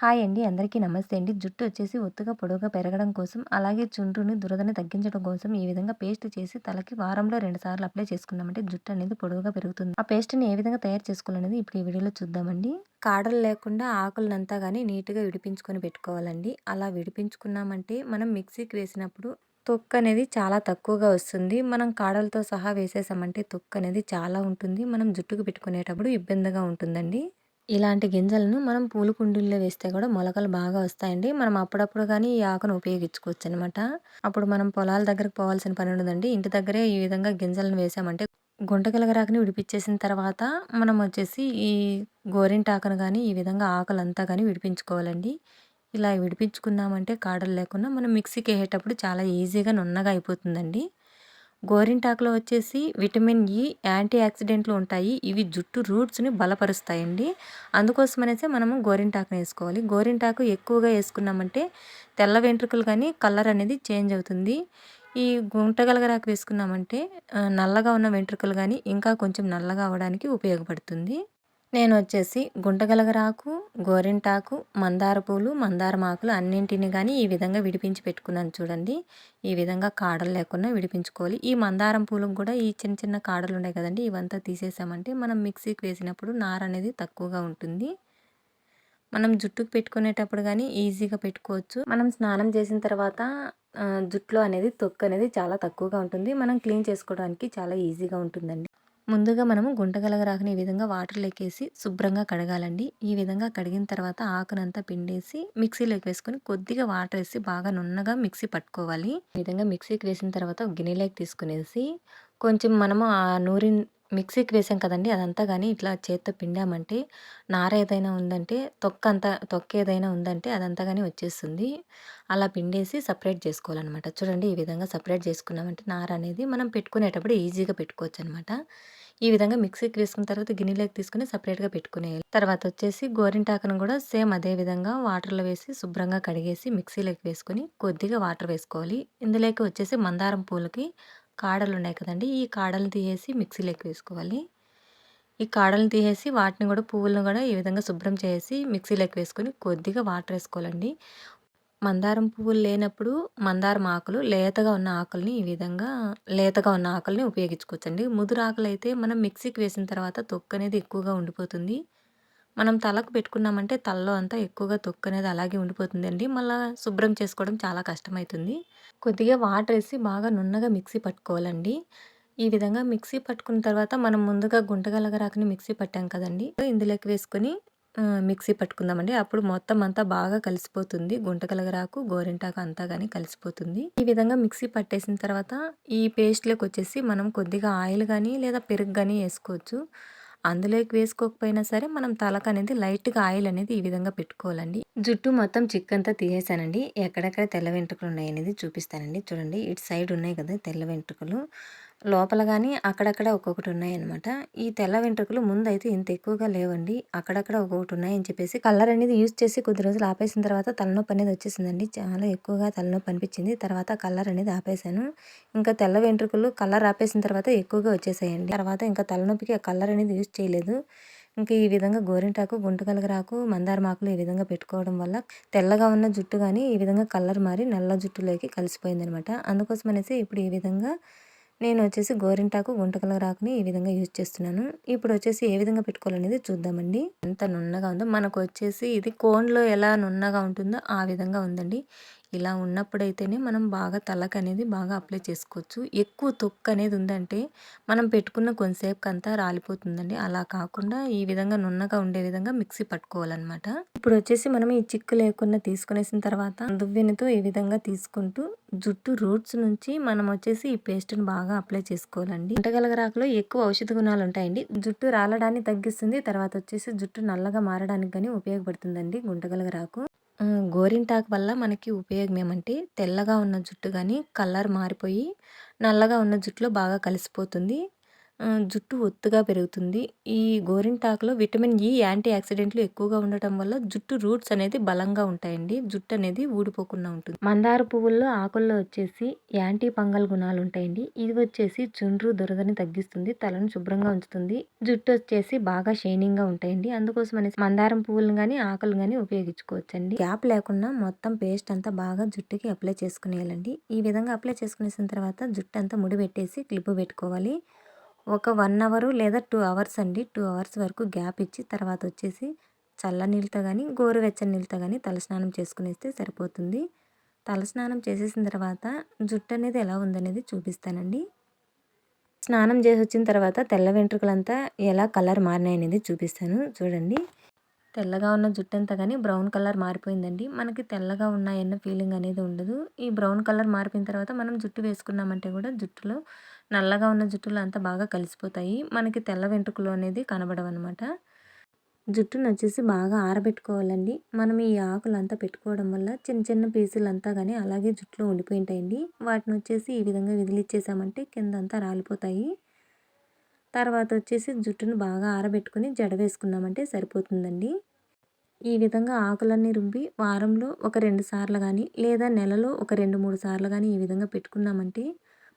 Hi అండి. అందరికీ నమస్తే అండి. జుట్టు వచ్చేసి ఒత్తుగా పొడవుగా పెరగడం కోసం అలాగే చుండ్రుని దురదని తగ్గించడం కోసం ఈ విధంగా పేస్ట్ చేసి తలకి వారంలో రెండు సార్లు అప్లై చేసుకున్నామంటే జుట్టు అనేది పొడవుగా పెరుగుతుంది. ఆ పేస్ట్ని ఏ విధంగా తయారు చేసుకోవాలనేది ఇప్పుడు ఈ వీడియోలో చూద్దామండి. కాడలు లేకుండా ఆకులనంతా కానీ నీట్గా విడిపించుకొని పెట్టుకోవాలండి. అలా విడిపించుకున్నామంటే మనం మిక్సీకి వేసినప్పుడు తొక్కు అనేది చాలా తక్కువగా వస్తుంది. మనం కాడలతో సహా వేసేసామంటే తొక్కు అనేది చాలా ఉంటుంది. మనం జుట్టుకు పెట్టుకునేటప్పుడు ఇబ్బందిగా ఉంటుందండి. ఇలాంటి గింజలను మనం పూల కుండీల్లో వేస్తే కూడా మొలకలు బాగా వస్తాయండి. మనం అప్పుడప్పుడు కానీ ఈ ఆకును ఉపయోగించుకోవచ్చు అనమాట అప్పుడు మనం పొలాల దగ్గరకు పోవాల్సిన పని ఉండదండి. ఇంటి దగ్గరే ఈ విధంగా గింజలను వేసామంటే గుంటగలగరాకుని విడిపించేసిన తర్వాత మనం వచ్చేసి ఈ గోరింటాకును కానీ ఈ విధంగా ఆకులంతా కానీ విడిపించుకోవాలండి. ఇలా విడిపించుకున్నామంటే కాడలు లేకుండా మనం మిక్సీకి వేసేటప్పుడు చాలా ఈజీగా నున్నగా అయిపోతుందండి. గోరింటాకులో వచ్చేసి విటమిన్ e, ఈ యాంటీ ఆక్సిడెంట్లు ఉంటాయి. ఇవి జుట్టు రూట్స్ని బలపరుస్తాయండి. అందుకోసం అనేసి మనము గోరింటాకుని వేసుకోవాలి. గోరింటాకు ఎక్కువగా వేసుకున్నామంటే తెల్ల వెంట్రుకలు కానీ కలర్ అనేది చేంజ్ అవుతుంది. ఈ గుంటగలగరాకు వేసుకున్నామంటే నల్లగా ఉన్న వెంట్రుకలు కానీ ఇంకా కొంచెం నల్లగా అవ్వడానికి ఉపయోగపడుతుంది. నేను వచ్చేసి గుంటగలగరాకు గోరింటాకు మందార పూలు మందారం ఆకులు అన్నింటిని కానీ ఈ విధంగా విడిపించి పెట్టుకున్నాను చూడండి. ఈ విధంగా కాడలు లేకుండా విడిపించుకోవాలి. ఈ మందారం పూలకు కూడా ఈ చిన్న చిన్న కాడలు ఉన్నాయి కదండి ఇవంతా తీసేసామంటే మనం మిక్సీకి వేసినప్పుడు నార అనేది తక్కువగా ఉంటుంది. మనం జుట్టుకు పెట్టుకునేటప్పుడు కానీ ఈజీగా పెట్టుకోవచ్చు. మనం స్నానం చేసిన తర్వాత జుట్టులో అనేది తొక్కు అనేది చాలా తక్కువగా ఉంటుంది. మనం క్లీన్ చేసుకోవడానికి చాలా ఈజీగా ఉంటుందండి. ముందుగా మనము గుంటగలగరాకుని ఈ విధంగా వాటర్ లెక్కేసి శుభ్రంగా కడగాలండి. ఈ విధంగా కడిగిన తర్వాత ఆకునంతా పిండేసి మిక్సీలోకి వేసుకొని కొద్దిగా వాటర్ వేసి బాగా నున్నగా మిక్సీ పట్టుకోవాలి. ఈ విధంగా మిక్సీకి వేసిన తర్వాత గిన్నెలోకి తీసుకునేసి కొంచెం మనము ఆ నూరి మిక్సీకి వేసాం కదండి అదంతా కానీ ఇట్లా చేత్తో పిండామంటే నార ఏదైనా ఉందంటే తొక్క అంతా తొక్క ఏదైనా ఉందంటే అదంతా కానీ వచ్చేస్తుంది. అలా పిండేసి సపరేట్ చేసుకోవాలన్నమాట. చూడండి ఈ విధంగా సపరేట్ చేసుకున్నామంటే నార అనేది మనం పెట్టుకునేటప్పుడు ఈజీగా పెట్టుకోవచ్చు అనమాట ఈ విధంగా మిక్సీకి వేసుకున్న తర్వాత గిన్నెలోకి తీసుకుని సపరేట్గా పెట్టుకునేయాలి తర్వాత వచ్చేసి గోరింటాకును కూడా సేమ్ అదే విధంగా వాటర్లో వేసి శుభ్రంగా కడిగేసి మిక్సీలోకి వేసుకొని కొద్దిగా వాటర్ వేసుకోవాలి. ఇందులోకి వచ్చేసి మందారం పూలకి కాడలు ఉన్నాయి కదండి ఈ కాడలు తీసేసి మిక్సీలోకి వేసుకోవాలి. ఈ కాడలు తీసేసి వాటిని కూడా పువ్వులను కూడా ఈ విధంగా శుభ్రం చేసి మిక్సీలోకి వేసుకొని కొద్దిగా వాటర్ వేసుకోవాలండి. మందారం పువ్వులు లేనప్పుడు మందారం ఆకులు లేతగా ఉన్న ఆకుల్ని ఈ విధంగా లేతగా ఉన్న ఆకుల్ని ఉపయోగించుకోవచ్చండి. ముదురు ఆకులు అయితే మనం మిక్సీకి వేసిన తర్వాత తొక్కు అనేది ఎక్కువగా ఉండిపోతుంది. మనం తలకు పెట్టుకున్నామంటే తలలో అంతా ఎక్కువగా తొక్కు అనేది అలాగే ఉండిపోతుందండి. మళ్ళీ శుభ్రం చేసుకోవడం చాలా కష్టమవుతుంది కొద్దిగా వాటర్ వేసి బాగా నున్నగా మిక్సీ పట్టుకోవాలండి. ఈ విధంగా మిక్సీ పట్టుకున్న తర్వాత మనం ముందుగా గుంటగలగరాకుని మిక్సీ పట్టాం కదండి. ఇందులోకి వేసుకొని మిక్సీ పట్టుకుందామండి. అప్పుడు మొత్తం అంతా బాగా కలిసిపోతుంది. గుంటకలగరాకు గోరింటాకు అంతా కానీ కలిసిపోతుంది. ఈ విధంగా మిక్సీ పట్టేసిన తర్వాత ఈ పేస్ట్లోకి వచ్చేసి మనం కొద్దిగా ఆయిల్ కానీ లేదా పెరుగు కానీ వేసుకోవచ్చు. అందులోకి వేసుకోకపోయినా సరే మనం తలకు అనేది లైట్గా ఆయిల్ అనేది ఈ విధంగా పెట్టుకోవాలండి. జుట్టు మొత్తం చిక్కంతా తీసేసానండి. ఎక్కడెక్కడ తెల్ల వెంట్రుకలు ఉన్నాయి అనేది చూపిస్తానండి. చూడండి ఇటు సైడ్ ఉన్నాయి కదా తెల్ల వెంట్రుకలు. లోపల కానీ అక్కడక్కడ ఒక్కొక్కటి ఉన్నాయన్నమాట. ఈ తెల్ల వెంట్రుకలు ముందైతే ఇంత ఎక్కువగా లేవండి. అక్కడక్కడ ఒక్కొక్కటి ఉన్నాయని చెప్పేసి కలర్ అనేది యూజ్ చేసి కొద్ది రోజులు ఆపేసిన తర్వాత తలనొప్పి అనేది వచ్చేసిందండి. చాలా ఎక్కువగా తలనొప్పి అనిపించింది. తర్వాత కలర్ అనేది ఆపేశాను. ఇంకా తెల్ల వెంట్రుకలు కలర్ ఆపేసిన తర్వాత ఎక్కువగా వచ్చేసాయండి. తర్వాత ఇంకా తలనొప్పికి కలర్ అనేది యూజ్ చేయలేదు. ఇంకా ఈ విధంగా గోరింటాకు గుంటకలగరాకు మందారమాకులు ఈ విధంగా పెట్టుకోవడం వల్ల తెల్లగా ఉన్న జుట్టు కానీ ఈ విధంగా కలర్ మారి నల్ల జుట్టులోకి కలిసిపోయింది అనమాట అందుకోసం అనేసి ఇప్పుడు ఈ విధంగా నేను వచ్చేసి గోరింటాకు గుంటకల రాకుని ఈ విధంగా యూజ్ చేస్తున్నాను. ఇప్పుడు వచ్చేసి ఏ విధంగా పెట్టుకోవాలనేది చూద్దామండి. ఎంత నున్నగా ఉందో మనకు వచ్చేసి ఇది కోన్లో ఎలా నున్నగా ఉంటుందో ఆ విధంగా ఉందండి. ఇలా ఉన్నప్పుడైతేనే మనం బాగా తలకు అనేది బాగా అప్లై చేసుకోవచ్చు. ఎక్కువ తొక్కు అనేది ఉందంటే మనం పెట్టుకున్న కొంతసేపు అంతా రాలిపోతుందండి. అలా కాకుండా ఈ విధంగా నున్నగా ఉండే విధంగా మిక్సీ పట్టుకోవాలన్నమాట. ఇప్పుడు వచ్చేసి మనం ఈ చిక్కు లేకుండా తీసుకునేసిన తర్వాత దువ్వెనతో ఈ విధంగా తీసుకుంటూ జుట్టు రూట్స్ నుంచి మనం వచ్చేసి ఈ పేస్ట్ని బాగా అప్లై చేసుకోవాలండి. వంటగలగరాకులో ఎక్కువ ఔషధ గుణాలు ఉంటాయండి జుట్టు రాలడాన్ని తగ్గిస్తుంది తర్వాత వచ్చేసి జుట్టు నల్లగా మారడానికి కానీ ఉపయోగపడుతుందండి గుంటగలగరాకు గోరింటాకు వల్ల మనకి ఉపయోగం ఏమంటే తెల్లగా ఉన్న జుట్టు కానీ కలర్ మారిపోయి నల్లగా ఉన్న జుట్టులో బాగా కలిసిపోతుంది. జుట్టు ఒత్తుగా పెరుగుతుంది. ఈ గోరింటాకులో విటమిన్ e ఈ యాంటీ ఆక్సిడెంట్లు ఎక్కువగా ఉండటం వల్ల జుట్టు రూట్స్ అనేది బలంగా ఉంటాయండి. జుట్టు అనేది ఊడిపోకుండా ఉంటుంది. మందార పువ్వుల్లో ఆకుల్లో వచ్చేసి యాంటీ ఫంగల్ గుణాలు ఉంటాయండి. ఇది వచ్చేసి చుండ్రు దురదని తగ్గిస్తుంది తలను శుభ్రంగా ఉంచుతుంది. జుట్టు వచ్చేసి బాగా షైనింగ్గా ఉంటాయండి. అందుకోసం అనేసి మందారం పువ్వులను కానీ ఆకులు కానీ ఉపయోగించుకోవచ్చండి. గ్యాప్ లేకుండా మొత్తం పేస్ట్ అంతా బాగా జుట్టుకి అప్లై చేసుకునేయాలండి. ఈ విధంగా అప్లై చేసుకునేసిన తర్వాత జుట్టు అంతా ముడి పెట్టేసి క్లిప్ పెట్టుకోవాలి. ఒక వన్ అవరు లేదా టూ అవర్స్ అండి. టూ అవర్స్ వరకు గ్యాప్ ఇచ్చి తర్వాత వచ్చేసి చల్ల నీళ్ళతో కానీ గోరువెచ్చని నీళ్ళతో కానీ తలస్నానం చేసుకునేస్తే సరిపోతుంది. తలస్నానం చేసేసిన తర్వాత జుట్టు అనేది ఎలా ఉందనేది చూపిస్తానండి. స్నానం చేసి వచ్చిన తర్వాత తెల్ల వెంట్రుకలంతా ఎలా కలర్ మారినాయి అనేది చూపిస్తాను. చూడండి. తెల్లగా ఉన్న జుట్టు అంతా కానీ బ్రౌన్ కలర్ మారిపోయిందండి. మనకి తెల్లగా ఉన్నాయన్న ఫీలింగ్ అనేది ఉండదు. ఈ బ్రౌన్ కలర్ మారిపోయిన తర్వాత మనం జుట్టు వేసుకున్నామంటే కూడా జుట్టులో నల్లగా ఉన్న జుట్టులో అంతా బాగా కలిసిపోతాయి. మనకి తెల్ల వెంట్రుకలు అనేది కనబడవన్నమాట. జుట్టును వచ్చేసి బాగా ఆరబెట్టుకోవాలండి. మనం ఈ ఆకులు అంతా పెట్టుకోవడం వల్ల చిన్న చిన్న పీసులు అంతా కానీ అలాగే జుట్టులో ఉండిపోయి ఉంటాయండి వాటిని వచ్చేసి ఈ విధంగా విదిలిచ్చేసామంటే కింద అంతా రాలిపోతాయి. తర్వాత వచ్చేసి జుట్టును బాగా ఆరబెట్టుకుని జడ వేసుకున్నామంటే సరిపోతుందండి. ఈ విధంగా ఆకులన్నీ రుబ్బి వారంలో ఒక రెండు సార్లు కానీ లేదా నెలలో ఒక రెండు మూడు సార్లు కానీ ఈ విధంగా పెట్టుకున్నామంటే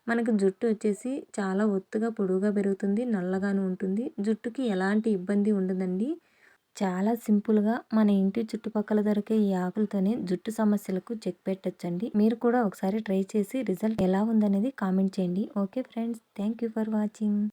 మనకు జుట్టు వచ్చేసి చాలా ఒత్తుగా పొడువుగా పెరుగుతుంది నల్లగాను ఉంటుంది. జుట్టుకి ఎలాంటి ఇబ్బంది ఉండదండి. చాలా సింపుల్గా మన ఇంటి చుట్టుపక్కల దొరికే ఈ ఆకులతోనే జుట్టు సమస్యలకు చెక్ పెట్టచ్చండి. మీరు కూడా ఒకసారి ట్రై చేసి రిజల్ట్ ఎలా ఉందనేది కామెంట్ చేయండి. Okay friends thank you for watching.